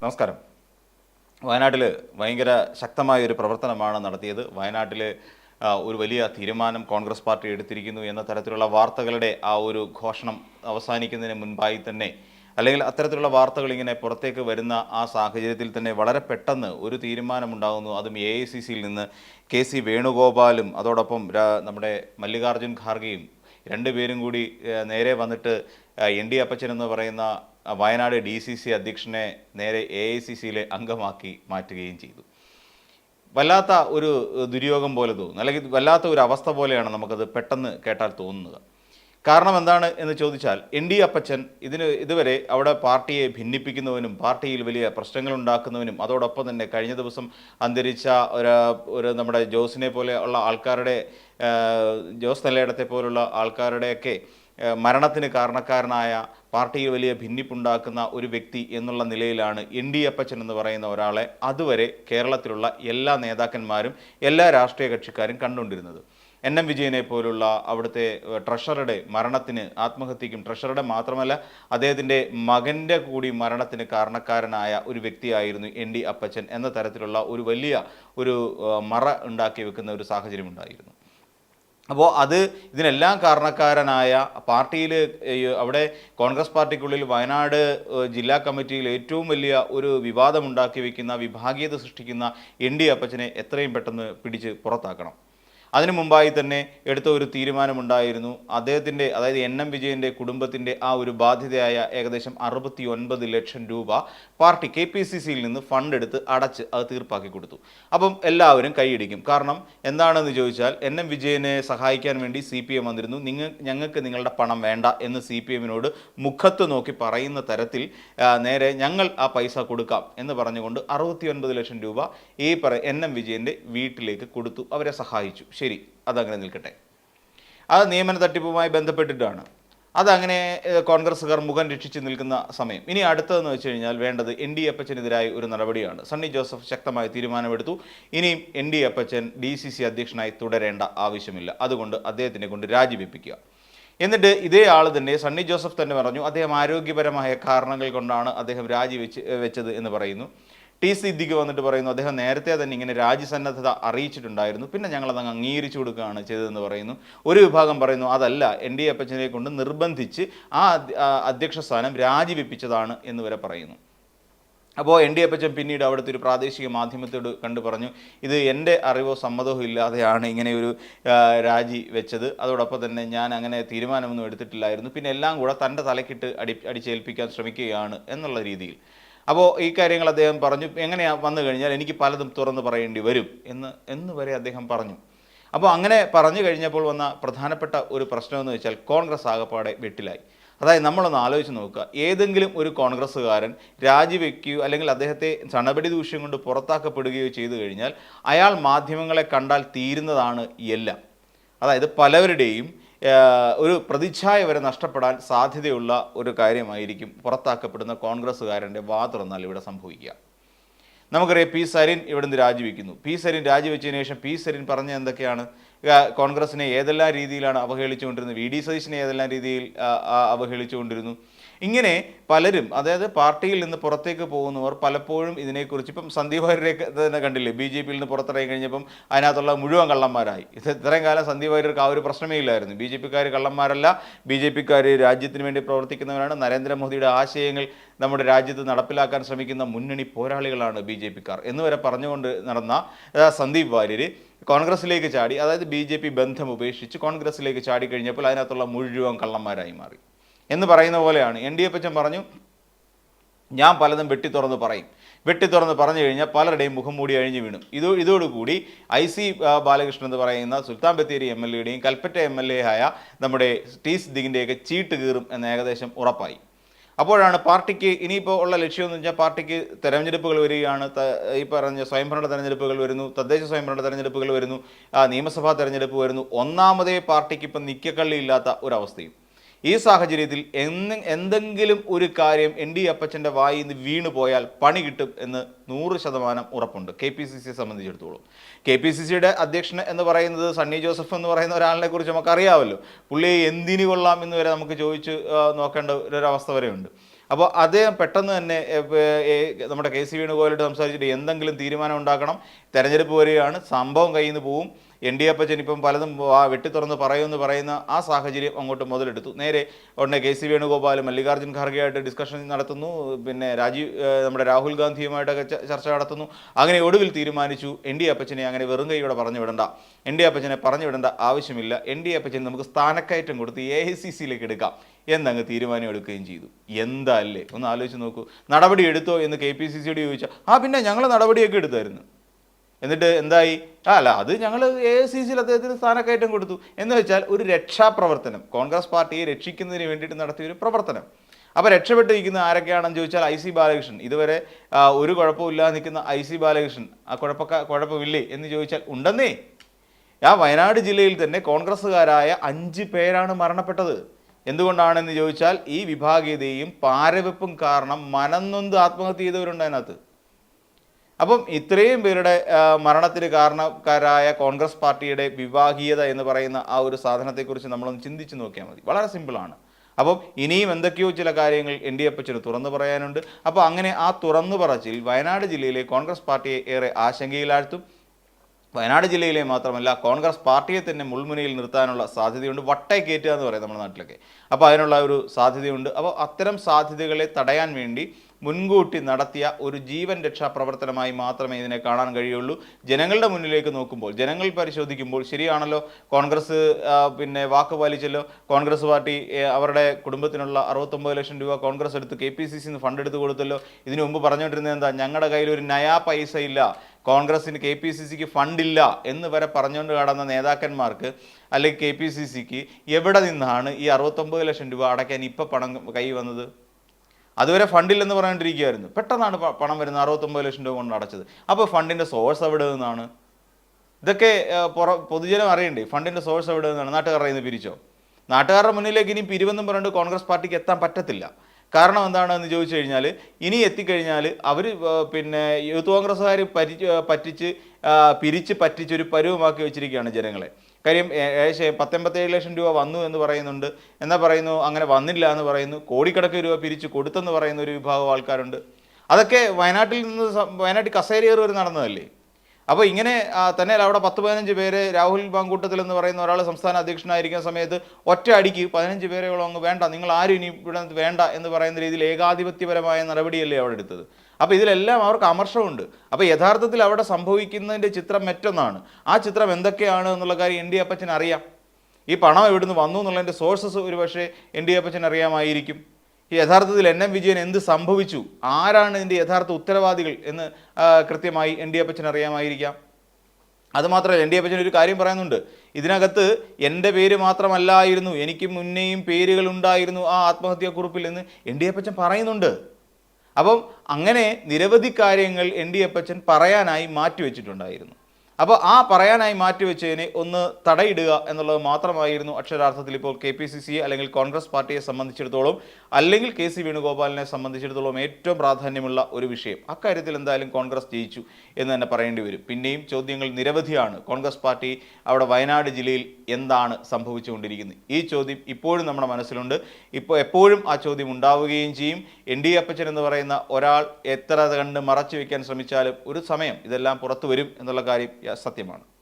നമസ്കാരം. വയനാട്ടിൽ ഭയങ്കര ശക്തമായ ഒരു പ്രവർത്തനമാണ് നടത്തിയത്. വയനാട്ടിൽ ഒരു വലിയ തീരുമാനം കോൺഗ്രസ് പാർട്ടി എടുത്തിരിക്കുന്നു എന്ന തരത്തിലുള്ള വാർത്തകളുടെ ആ ഒരു ഘോഷണം അവസാനിക്കുന്നതിന് മുൻപായി തന്നെ അല്ലെങ്കിൽ അത്തരത്തിലുള്ള വാർത്തകൾ ഇങ്ങനെ പുറത്തേക്ക് വരുന്ന ആ സാഹചര്യത്തിൽ തന്നെ വളരെ പെട്ടെന്ന് ഒരു തീരുമാനമുണ്ടാകുന്നു. അതും എ ഐ സി സിയിൽ നിന്ന് കെ സി വേണുഗോപാലും അതോടൊപ്പം നമ്മുടെ മല്ലികാർജുൻ ഖാർഗെയും രണ്ടുപേരും കൂടി നേരെ വന്നിട്ട് എൻ ഡി അപ്പച്ചൻ എന്ന് പറയുന്ന വയനാട് ഡി സി സി അധ്യക്ഷനെ നേരെ എ ഐ സി സിയിലെ അംഗമാക്കി മാറ്റുകയും ചെയ്തു. വല്ലാത്ത ഒരു ദുര്യോഗം പോലെ തോന്നുന്നു. അല്ലെങ്കിൽ വല്ലാത്ത ഒരു അവസ്ഥ പോലെയാണ് നമുക്കത് പെട്ടെന്ന് കേട്ടാൽ തോന്നുന്നത്. കാരണം എന്താണ് എന്ന് ചോദിച്ചാൽ എൻ ഡി അപ്പച്ചൻ ഇതിന് ഇതുവരെ അവിടെ പാർട്ടിയെ ഭിന്നിപ്പിക്കുന്നവനും പാർട്ടിയിൽ വലിയ പ്രശ്നങ്ങൾ ഉണ്ടാക്കുന്നവനും അതോടൊപ്പം തന്നെ കഴിഞ്ഞ ദിവസം അന്തരിച്ച ഒരു ഒരു നമ്മുടെ ജോസിനെ പോലെ ഉള്ള ആൾക്കാരുടെ ജോസ് നല്ലയിടത്തെ പോലുള്ള ആൾക്കാരുടെയൊക്കെ മരണത്തിന് കാരണക്കാരനായ പാർട്ടിയിൽ വലിയ ഭിന്നിപ്പുണ്ടാക്കുന്ന ഒരു വ്യക്തി എന്നുള്ള നിലയിലാണ് എൻ ഡി അപ്പച്ചൻ എന്ന് പറയുന്ന ഒരാളെ അതുവരെ കേരളത്തിലുള്ള എല്ലാ നേതാക്കന്മാരും എല്ലാ രാഷ്ട്രീയ കക്ഷിക്കാരും കണ്ടുകൊണ്ടിരുന്നത്. എൻ എം വിജയനെ പോലുള്ള അവിടുത്തെ ട്രഷറുടെ മരണത്തിന് ആത്മഹത്യക്കും ട്രഷറുടെ മാത്രമല്ല അദ്ദേഹത്തിന്റെ മകന്റെ കൂടി മരണത്തിന് കാരണക്കാരനായ ഒരു വ്യക്തിയായിരുന്നു എൻ ഡി അപ്പച്ചൻ എന്ന തരത്തിലുള്ള ഒരു വലിയ ഒരു മറ ഉണ്ടാക്കി വെക്കുന്ന ഒരു സാഹചര്യം ഉണ്ടായിരുന്നു അപ്പോൾ അത് ഇതിനെല്ലാം കാരണക്കാരനായ പാർട്ടിയിൽ അവിടെ കോൺഗ്രസ് പാർട്ടിക്കുള്ളിൽ വയനാട് ജില്ലാ കമ്മിറ്റിയിൽ ഏറ്റവും വലിയ ഒരു വിവാദമുണ്ടാക്കി വയ്ക്കുന്ന വിഭാഗീയത സൃഷ്ടിക്കുന്ന എൻ ഡി അപ്പച്ചനെ എത്രയും പെട്ടെന്ന് പിടിച്ച് പുറത്താക്കണം. അതിനു മുമ്പായി തന്നെ എടുത്ത ഒരു തീരുമാനമുണ്ടായിരുന്നു. അദ്ദേഹത്തിന്റെ അതായത് എൻ എം വിജയന്റെ കുടുംബത്തിന്റെ ആ ഒരു ബാധ്യതയായ ഏകദേശം അറുപത്തി ഒൻപത് ലക്ഷം രൂപ പാർട്ടി കെ പി സി സിയിൽ നിന്ന് ഫണ്ട് എടുത്ത് അടച്ച് അത് തീർപ്പാക്കി കൊടുത്തു. അപ്പം എല്ലാവരും കൈയടിക്കും. കാരണം എന്താണെന്ന് ചോദിച്ചാൽ എൻ എം വിജയനെ സഹായിക്കാൻ വേണ്ടി സി പി എം വന്നിരുന്നു. നിങ്ങൾ ഞങ്ങൾക്ക് നിങ്ങളുടെ പണം വേണ്ട എന്ന് സി പി എമ്മിനോട് മുഖത്ത് നോക്കി പറയുന്ന തരത്തിൽ നേരെ ഞങ്ങൾ ആ പൈസ കൊടുക്കാം എന്ന് പറഞ്ഞുകൊണ്ട് അറുപത്തി ലക്ഷം രൂപ ഈ പറ എൻ എം വിജയന്റെ വീട്ടിലേക്ക് കൊടുത്തു. അവരെ സഹായിച്ചു. ശരി അതങ്ങനെ നിൽക്കട്ടെ. അത് നിയമന തട്ടിപ്പുമായി ബന്ധപ്പെട്ടിട്ടാണ്. അതങ്ങനെ കോൺഗ്രസ്സുകാർ മുഖം രക്ഷിച്ച് നിൽക്കുന്ന സമയം. ഇനി അടുത്തതെന്ന് വെച്ച് കഴിഞ്ഞാൽ വേണ്ടത് എൻ ഡി അപ്പച്ചനെതിരായ ഒരു നടപടിയാണ്. സണ്ണി ജോസഫ് ശക്തമായ തീരുമാനമെടുത്തു. ഇനിയും N D Appachan D C C അധ്യക്ഷനായി തുടരേണ്ട ആവശ്യമില്ല. അതുകൊണ്ട് അദ്ദേഹത്തിനെ കൊണ്ട് രാജിവെപ്പിക്കുക. എന്നിട്ട് ഇതേ ആൾ തന്നെ സണ്ണി ജോസഫ് തന്നെ പറഞ്ഞു അദ്ദേഹം ആരോഗ്യപരമായ കാരണങ്ങൾ കൊണ്ടാണ് അദ്ദേഹം രാജിവെച്ച് വെച്ചത് എന്ന് പറയുന്നു. ടി സിദ്ദിഖ് വന്നിട്ട് പറയുന്നു അദ്ദേഹം നേരത്തെ തന്നെ ഇങ്ങനെ രാജ്യസന്നദ്ധത അറിയിച്ചിട്ടുണ്ടായിരുന്നു. പിന്നെ ഞങ്ങൾ അങ്ങ് അംഗീകരിച്ചു കൊടുക്കുകയാണ് ചെയ്തതെന്ന് പറയുന്നു. ഒരു വിഭാഗം പറയുന്നു അതല്ല എൻ ഡി അപ്പച്ചനെ കൊണ്ട് നിർബന്ധിച്ച് ആ അധ്യക്ഷ സ്ഥാനം രാജിവെപ്പിച്ചതാണ് എന്ന് വരെ പറയുന്നു. അപ്പോൾ എൻ ഡി അപ്പച്ചൻ പിന്നീട് അവിടുത്തെ ഒരു പ്രാദേശിക മാധ്യമത്തോട് കണ്ടു പറഞ്ഞു ഇത് എന്റെ അറിവോ സമ്മതമോ ഇല്ലാതെയാണ് ഇങ്ങനെ ഒരു രാജി വെച്ചത്. അതോടൊപ്പം തന്നെ ഞാൻ അങ്ങനെ തീരുമാനമൊന്നും എടുത്തിട്ടില്ലായിരുന്നു. പിന്നെ എല്ലാം കൂടെ തന്റെ തലക്കിട്ട് അടി അടിച്ചേൽപ്പിക്കാൻ ശ്രമിക്കുകയാണ് എന്നുള്ള രീതിയിൽ. അപ്പോൾ ഈ കാര്യങ്ങൾ അദ്ദേഹം പറഞ്ഞു. എങ്ങനെയാണ് വന്നു കഴിഞ്ഞാൽ എനിക്ക് പലതും തുറന്ന് പറയേണ്ടി വരും എന്ന് എന്ന് വരെ അദ്ദേഹം പറഞ്ഞു. അപ്പോൾ അങ്ങനെ പറഞ്ഞു കഴിഞ്ഞപ്പോൾ വന്ന പ്രധാനപ്പെട്ട ഒരു പ്രശ്നമെന്ന് വെച്ചാൽ കോൺഗ്രസ് ആകപ്പാടെ വെട്ടിലായി. അതായത് നമ്മളൊന്ന് ആലോചിച്ച് നോക്കുക. ഏതെങ്കിലും ഒരു കോൺഗ്രസ്സുകാരൻ രാജിവെക്കുകയോ അല്ലെങ്കിൽ അദ്ദേഹത്തെ ചണപടി ദൂഷ്യം കൊണ്ട് പുറത്താക്കപ്പെടുകയോ ചെയ്തു കഴിഞ്ഞാൽ അയാൾ മാധ്യമങ്ങളെ കണ്ടാൽ തീരുന്നതാണ് എല്ലാം. അതായത് പലവരുടെയും ഒരു പ്രതിച്ഛായ വരെ നഷ്ടപ്പെടാൻ സാധ്യതയുള്ള ഒരു കാര്യമായിരിക്കും പുറത്താക്കപ്പെടുന്ന കോൺഗ്രസ്സുകാരന്റെ വാ തുറന്നാൽ ഇവിടെ സംഭവിക്കുക. നമുക്കറിയാം പി സരിൻ ഇവിടുന്ന് രാജിവെക്കുന്നു. പി സരിൻ രാജിവെച്ചതിന് ശേഷം പി സരിൻ പറഞ്ഞ എന്തൊക്കെയാണ്? കോൺഗ്രസിനെ ഏതെല്ലാം രീതിയിലാണ് അവഹേളിച്ചുകൊണ്ടിരുന്നത്? വി. ഡി. സതീശിനെ ഏതെല്ലാം രീതിയിൽ അവഹേളിച്ചുകൊണ്ടിരുന്നു? ഇങ്ങനെ പലരും അതായത് പാർട്ടിയിൽ നിന്ന് പുറത്തേക്ക് പോകുന്നവർ പലപ്പോഴും ഇതിനെക്കുറിച്ച് ഇപ്പം സന്ദീപ് വാര്യരെ തന്നെ കണ്ടില്ലേ? ബി ജെ പിയിൽ നിന്ന് പുറത്തിറങ്ങി കഴിഞ്ഞപ്പം അതിനകത്തുള്ള മുഴുവൻ കള്ളന്മാരായി. ഇത് ഇത്രയും കാലം സന്ദീപ് വാര്യർക്ക് ആ ഒരു പ്രശ്നമേ ഇല്ലായിരുന്നു. ബി ജെ പിക്കാർ കള്ളന്മാരല്ല. ബി ജെ പിക്കാർ രാജ്യത്തിന് വേണ്ടി പ്രവർത്തിക്കുന്നവരാണ്. നരേന്ദ്രമോദിയുടെ ആശയങ്ങൾ നമ്മുടെ രാജ്യത്ത് നടപ്പിലാക്കാൻ ശ്രമിക്കുന്ന മുന്നണി പോരാളികളാണ് ബി ജെ പിക്കാർ. എന്ന് വരെ പറഞ്ഞുകൊണ്ട് നടന്ന സന്ദീപ് വാര്യർ കോൺഗ്രസിലേക്ക് ചാടി അതായത് ബി ജെ പി ബന്ധം ഉപേക്ഷിച്ച് കോൺഗ്രസിലേക്ക് ചാടി കഴിഞ്ഞപ്പോൾ അതിനകത്തുള്ള മുഴുവൻ കള്ളന്മാരായി മാറി. എന്ന് പറയുന്ന പോലെയാണ്. എൻ ഡി എ പച്ചൻ പറഞ്ഞു ഞാൻ പലതും വെട്ടി തുറന്ന് പറയും. വെട്ടി തുറന്ന് പറഞ്ഞു കഴിഞ്ഞാൽ പലരുടെയും മുഖം മൂടി അഴിഞ്ഞു വീണു. ഇത് ഇതോടുകൂടി ഐ സി ബാലകൃഷ്ണൻ എന്ന് പറയുന്ന സുൽത്താൻ ബത്തേരി എം എൽ എയുടെയും കൽപ്പറ്റ എം എൽ എ ആയ നമ്മുടെ ടി സിദ്ദിഖിന്റെയൊക്കെ ചീട്ട് കീറും എന്ന് ഏകദേശം ഉറപ്പായി. അപ്പോഴാണ് പാർട്ടിക്ക് ഇനിയിപ്പോൾ ഉള്ള ലക്ഷ്യമെന്ന് വെച്ചാൽ പാർട്ടിക്ക് തെരഞ്ഞെടുപ്പുകൾ വരികയാണ്. ഈ പറഞ്ഞ സ്വയംഭരണ തെരഞ്ഞെടുപ്പുകൾ വരുന്നു തദ്ദേശ സ്വയംഭരണ തെരഞ്ഞെടുപ്പുകൾ വരുന്നു നിയമസഭാ തെരഞ്ഞെടുപ്പ് വരുന്നു. ഒന്നാമതേ പാർട്ടിക്ക് ഇപ്പം നിക്കക്കള്ളിയില്ലാത്ത ഒരവസ്ഥയും. ഈ സാഹചര്യത്തിൽ എന്ന് എന്തെങ്കിലും ഒരു കാര്യം എൻ ഡി അപ്പച്ചന്റെ വായിൽ നിന്ന് വീണു പോയാൽ പണി കിട്ടും എന്ന് നൂറ് ശതമാനം ഉറപ്പുണ്ട്. കെ പി സി സിയെ സംബന്ധിച്ചിടത്തോളം. കെ പി സി സിയുടെ അധ്യക്ഷൻ എന്ന് പറയുന്നത് സണ്ണി ജോസഫ് എന്ന് പറയുന്ന ഒരാളിനെ കുറിച്ച് നമുക്ക് അറിയാമല്ലോ പുള്ളിയെ എന്തിനു കൊള്ളാം എന്ന് വരെ നമുക്ക് ചോദിച്ച് നോക്കേണ്ട ഒരവസ്ഥ വരെയുണ്ട്. അപ്പോൾ അദ്ദേഹം പെട്ടെന്ന് തന്നെ നമ്മുടെ കെ സി വേണുഗോപാലോട് സംസാരിച്ചിട്ട് എന്തെങ്കിലും തീരുമാനം ഉണ്ടാക്കണം. തെരഞ്ഞെടുപ്പ് വരികയാണ്. സംഭവം കയ്യിൽ നിന്ന് പോവും. എൻ ഡി അപ്പച്ചൻ ഇപ്പം പലതും വെട്ടി തുറന്ന് പറയുമെന്ന് പറയുന്ന ആ സാഹചര്യം അങ്ങോട്ട് മുതലെടുത്തു. നേരെ ഉടനെ കെ സി വേണുഗോപാൽ മല്ലികാർജുൻ ഖാർഗെയായിട്ട് ഡിസ്കഷൻ നടത്തുന്നു. പിന്നെ രാജീവ് നമ്മുടെ രാഹുൽ ഗാന്ധിയുമായിട്ടൊക്കെ ചർച്ച നടത്തുന്നു. അങ്ങനെ ഒടുവിൽ തീരുമാനിച്ചു എൻ ഡി അപ്പച്ചനെ അങ്ങനെ വെറും കൈയോടെ പറഞ്ഞു വിടണ്ട. എൻ ഡി അപ്പച്ചനെ പറഞ്ഞു വിടേണ്ട ആവശ്യമില്ല. എൻ ഡി അപ്പച്ചൻ നമുക്ക് സ്ഥാനക്കയറ്റം കൊടുത്ത് എ ഐ സി സിയിലേക്ക് എടുക്കാം എന്നങ്ങ് തീരുമാനം എടുക്കുകയും ചെയ്തു. എന്താ അല്ലേ? ഒന്ന് ആലോചിച്ച് നോക്കൂ. നടപടി എടുത്തോ എന്ന് കെ പി സി സിയോട് ചോദിച്ചാൽ ആ പിന്നെ ഞങ്ങൾ നടപടിയൊക്കെ എടുത്തായിരുന്നു. എന്നിട്ട് എന്തായി? അല്ല അത് ഞങ്ങൾ എ സി സിയിൽ അദ്ദേഹത്തിന് സ്ഥാനക്കയറ്റം കൊടുത്തു. എന്ന് വെച്ചാൽ ഒരു രക്ഷാപ്രവർത്തനം. കോൺഗ്രസ് പാർട്ടിയെ രക്ഷിക്കുന്നതിന് വേണ്ടിയിട്ട് നടത്തിയ ഒരു പ്രവർത്തനം. അപ്പോൾ രക്ഷപ്പെട്ടിരിക്കുന്ന ആരൊക്കെയാണെന്ന് ചോദിച്ചാൽ ഐ സി ബാലകൃഷ്ണൻ. ഇതുവരെ ഒരു കുഴപ്പമില്ലാതെ നിൽക്കുന്ന ഐ സി ബാലകൃഷ്ണൻ. ആ കുഴപ്പക്ക കുഴപ്പമില്ലേ എന്ന് ചോദിച്ചാൽ ഉണ്ടെന്നേ. ആ വയനാട് ജില്ലയിൽ തന്നെ കോൺഗ്രസ്സുകാരായ അഞ്ച് പേരാണ് മരണപ്പെട്ടത്. എന്തുകൊണ്ടാണെന്ന് ചോദിച്ചാൽ ഈ വിഭാഗീയതയും പാരവെപ്പും കാരണം മനംനൊന്ത് ആത്മഹത്യ ചെയ്തവരുണ്ട് അതിനകത്ത്. അപ്പം ഇത്രയും പേരുടെ മരണത്തിന് കാരണക്കാരായ കോൺഗ്രസ് പാർട്ടിയുടെ വിവാഹീയത എന്ന് പറയുന്ന ആ ഒരു സാധനത്തെക്കുറിച്ച് നമ്മളൊന്ന് ചിന്തിച്ച് നോക്കിയാൽ മതി. വളരെ സിമ്പിളാണ്. അപ്പം ഇനിയും എന്തൊക്കെയോ ചില കാര്യങ്ങൾ എൻ ഡി അപ്പച്ചന് തുറന്നു പറയാനുണ്ട്. അപ്പോൾ അങ്ങനെ ആ തുറന്നു പറച്ചിൽ വയനാട് ജില്ലയിലെ കോൺഗ്രസ് പാർട്ടിയെ ഏറെ ആശങ്കയിലാഴ്ത്തും. വയനാട് ജില്ലയിലെ മാത്രമല്ല കോൺഗ്രസ് പാർട്ടിയെ തന്നെ മുൾമുനയിൽ നിർത്താനുള്ള സാധ്യതയുണ്ട്. വട്ടേ കയറ്റുക എന്ന് പറയും നമ്മുടെ നാട്ടിലൊക്കെ. അപ്പോൾ അതിനുള്ള ഒരു സാധ്യതയുണ്ട്. അപ്പോൾ അത്തരം സാധ്യതകളെ തടയാൻ വേണ്ടി മുൻകൂട്ടി നടത്തിയ ഒരു ജീവൻ രക്ഷാ പ്രവർത്തനമായി മാത്രമേ ഇതിനെ കാണാൻ കഴിയുള്ളൂ. ജനങ്ങളുടെ മുന്നിലേക്ക് നോക്കുമ്പോൾ ജനങ്ങൾ പരിശോധിക്കുമ്പോൾ ശരിയാണല്ലോ കോൺഗ്രസ് പിന്നെ വാക്ക് പാലിച്ചല്ലോ. കോൺഗ്രസ് പാർട്ടി അവരുടെ കുടുംബത്തിനുള്ള അറുപത്തൊമ്പത് ലക്ഷം രൂപ കോൺഗ്രസ് എടുത്ത് കെ പി സി സിന്ന് ഫണ്ട് എടുത്ത് കൊടുത്തല്ലോ. ഇതിനു മുമ്പ് പറഞ്ഞുകൊണ്ടിരുന്നത് എന്താ? ഞങ്ങളുടെ കയ്യിൽ ഒരു നയാ പൈസ ഇല്ല കോൺഗ്രസിന് കെ പി സി സിക്ക് ഫണ്ടില്ല എന്ന് വരെ പറഞ്ഞുകൊണ്ട് കടന്ന നേതാക്കന്മാർക്ക് അല്ലെങ്കിൽ കെ പി സി സിക്ക് എവിടെ നിന്നാണ് ഈ അറുപത്തൊമ്പത് ലക്ഷം രൂപ അടയ്ക്കാൻ ഇപ്പോൾ പണം കൈ വന്നത്? അതുവരെ ഫണ്ടില്ലെന്ന് പറഞ്ഞുകൊണ്ടിരിക്കുകയായിരുന്നു പെട്ടെന്നാണ് പണം വരുന്നത് അറുപത്തൊമ്പത് ലക്ഷം രൂപ കൊണ്ട് അടച്ചത്. അപ്പോൾ ഫണ്ടിന്റെ സോഴ്സ് എവിടെ നിന്നാണ്? ഇതൊക്കെ പുറ പൊതുജനം അറിയണ്ടേ? ഫണ്ടിന്റെ സോഴ്സ് എവിടെ നിന്നാണ്? നാട്ടുകാരുടെ പിരിച്ചോ? നാട്ടുകാരുടെ മുന്നിലേക്ക് ഇനി പിരിവെന്നും പറഞ്ഞുകൊണ്ട് കോൺഗ്രസ് പാർട്ടിക്ക് എത്താൻ പറ്റത്തില്ല. കാരണം എന്താണെന്ന് ചോദിച്ചു കഴിഞ്ഞാൽ ഇനി എത്തിക്കഴിഞ്ഞാൽ അവർ പിന്നെ യൂത്ത് കോൺഗ്രസ്സുകാർ പരി പറ്റിച്ച് പിരിച്ച് പറ്റിച്ചൊരു പരുവമാക്കി വെച്ചിരിക്കുകയാണ് ജനങ്ങളെ. കാര്യം ഏകദേശം പത്തൊമ്പത്തേഴ് ലക്ഷം രൂപ വന്നു എന്ന് പറയുന്നുണ്ട്. എന്നാ പറയുന്നു? അങ്ങനെ വന്നില്ല എന്ന് പറയുന്നു. കോടിക്കണക്കിന് രൂപ പിരിച്ച് കൊടുത്തെന്ന് പറയുന്ന ഒരു വിഭാഗം ആൾക്കാരുണ്ട്. അതൊക്കെ വയനാട്ടിൽ നിന്ന് വയനാട്ടിൽ കസേരയേറി നടന്നതല്ലേ? അപ്പോൾ ഇങ്ങനെ തന്നെ അവിടെ പത്ത് പതിനഞ്ച് പേര് രാഹുൽ ബാങ്കൂട്ടത്തിൽ എന്ന് പറയുന്ന ഒരാൾ സംസ്ഥാന അധ്യക്ഷനായിരിക്കുന്ന സമയത്ത് ഒറ്റ അടിക്ക് പതിനഞ്ച് പേരെയോളം അങ്ങ് വേണ്ട നിങ്ങൾ ആരും ഇനി ഇവിടെ വേണ്ട എന്ന് പറയുന്ന രീതിയിൽ ഏകാധിപത്യപരമായ നടപടിയല്ലേ അവിടെ എടുത്തത്. അപ്പോൾ ഇതിലെല്ലാം അവർക്ക് അമർഷമുണ്ട് അപ്പോൾ യഥാർത്ഥത്തിൽ അവിടെ സംഭവിക്കുന്നതിന്റെ ചിത്രം മറ്റൊന്നാണ്. ആ ചിത്രം എന്തൊക്കെയാണ് എന്നുള്ള കാര്യം എൻ ഡി അപ്പച്ചൻ അറിയാം. ഈ പണം എവിടുന്ന് വന്നു എന്നുള്ളതിന്റെ സോഴ്സസ് ഒരു പക്ഷേ എൻ ഡി അപ്പച്ചൻ അറിയാമായിരിക്കും. യഥാർത്ഥത്തിൽ എൻ എം വിജയൻ എന്ത് സംഭവിച്ചു? ആരാണ് ഇതിന്റെ യഥാർത്ഥ ഉത്തരവാദികൾ എന്ന് കൃത്യമായി എൻ ഡി അപ്പച്ചൻ അറിയാമായിരിക്കാം. അതുമാത്രമല്ല എൻ ഡി അപ്പച്ചൻ ഒരു കാര്യം പറയുന്നുണ്ട്. ഇതിനകത്ത് എന്റെ പേര് മാത്രമല്ലായിരുന്നു എനിക്ക് മുന്നേയും പേരുകൾ ഉണ്ടായിരുന്നു ആ ആത്മഹത്യാക്കുറിപ്പിൽ എന്ന് എൻ ഡി അപ്പച്ചൻ പറയുന്നുണ്ട്. അപ്പം അങ്ങനെ നിരവധി കാര്യങ്ങൾ എൻ ഡി അപ്പച്ചൻ പറയാനായി മാറ്റിവെച്ചിട്ടുണ്ടായിരുന്നു. അപ്പോൾ ആ പറയാനായി മാറ്റിവെച്ചതിനെ ഒന്ന് തടയിടുക എന്നുള്ളത് മാത്രമായിരുന്നു അക്ഷരാർത്ഥത്തിൽ ഇപ്പോൾ കെ പി സി സിയെ അല്ലെങ്കിൽ കോൺഗ്രസ് പാർട്ടിയെ സംബന്ധിച്ചിടത്തോളം അല്ലെങ്കിൽ കെ സി വേണുഗോപാലിനെ സംബന്ധിച്ചിടത്തോളം ഏറ്റവും പ്രാധാന്യമുള്ള ഒരു വിഷയം. അക്കാര്യത്തിൽ എന്തായാലും കോൺഗ്രസ് ജയിച്ചു എന്ന് തന്നെ പറയേണ്ടി വരും. പിന്നെയും ചോദ്യങ്ങൾ നിരവധിയാണ്. കോൺഗ്രസ് പാർട്ടി അവിടെ വയനാട് ജില്ലയിൽ എന്താണ് സംഭവിച്ചുകൊണ്ടിരിക്കുന്നത്? ഈ ചോദ്യം ഇപ്പോഴും നമ്മുടെ മനസ്സിലുണ്ട്. ഇപ്പോൾ എപ്പോഴും ആ ചോദ്യം ഉണ്ടാവുകയും ചെയ്യും. എൻ ഡി അപ്പച്ചൻ എന്ന് പറയുന്ന ഒരാൾ എത്ര കണ്ട് മറച്ചു വയ്ക്കാൻ ശ്രമിച്ചാലും ഒരു സമയം ഇതെല്ലാം പുറത്തു വരും എന്നുള്ള കാര്യം സത്യമാണ്.